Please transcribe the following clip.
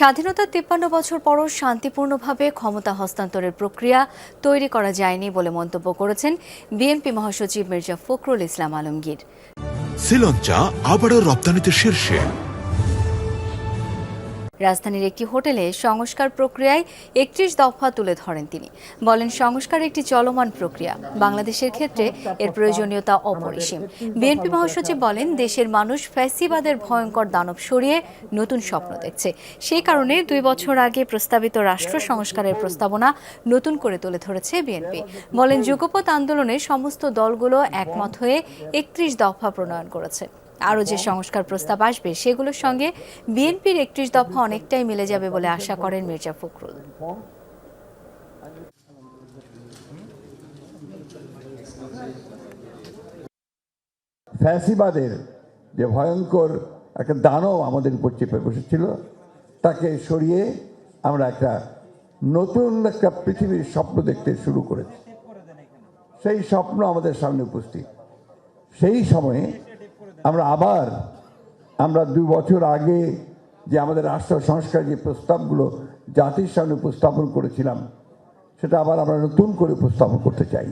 স্বাধীনতার তিপ্পান্ন বছর পরও শান্তিপূর্ণভাবে ক্ষমতা হস্তান্তরের প্রক্রিয়া তৈরি করা যায়নি বলে মন্তব্য করেছেন বিএনপি মহাসচিব মির্জা ফখরুল ইসলাম আলমগীর। শ্রীলঙ্কা আবারও রপ্তানিতে শীর্ষে। রাজধানীর একটি হোটেলে সংস্কার প্রক্রিয়ায় একত্রিশ দফা তুলে ধরেন তিনি। বলেন, সংস্কার একটি চলমান প্রক্রিয়া। বাংলাদেশের ক্ষেত্রে এর প্রয়োজনীয়তা অপরিসীম। বিএনপি মহাসচিব বলেন, দেশের মানুষ ফ্যাসিবাদের ভয়ঙ্কর দানব সরিয়ে নতুন স্বপ্ন দেখছে। সেই কারণে দুই বছর আগে প্রস্তাবিত রাষ্ট্র সংস্কারের প্রস্তাবনা নতুন করে তুলে ধরেছে বিএনপি। বলেন যুগপথ আন্দোলনে সমস্ত দলগুলো একমত হয়ে একত্রিশ দফা প্রণয়ন করেছে। আরও যে সংস্কার প্রস্তাব আসবে সেগুলোর সঙ্গে বিএনপির একত্রিশ দফা অনেকটাই মিলে যাবে বলে আশা করেন মির্জা ফখরুল। ফ্যাসিবাদের যে ভয়ঙ্কর একটা দানব আমাদের উপর চেপে বসেছিল তাকে সরিয়ে আমরা একটা নতুন একটা পৃথিবীর স্বপ্ন দেখতে শুরু করেছি। সেই স্বপ্ন আমাদের সামনে উপস্থিত। সেই সময়ে আমরা আবার, আমরা দু বছর আগে যে আমাদের রাষ্ট্র সংস্কার যে প্রস্তাবগুলো জাতির সামনে উপস্থাপন করেছিলাম, সেটা আবার আমরা নতুন করে উপস্থাপন করতে চাই।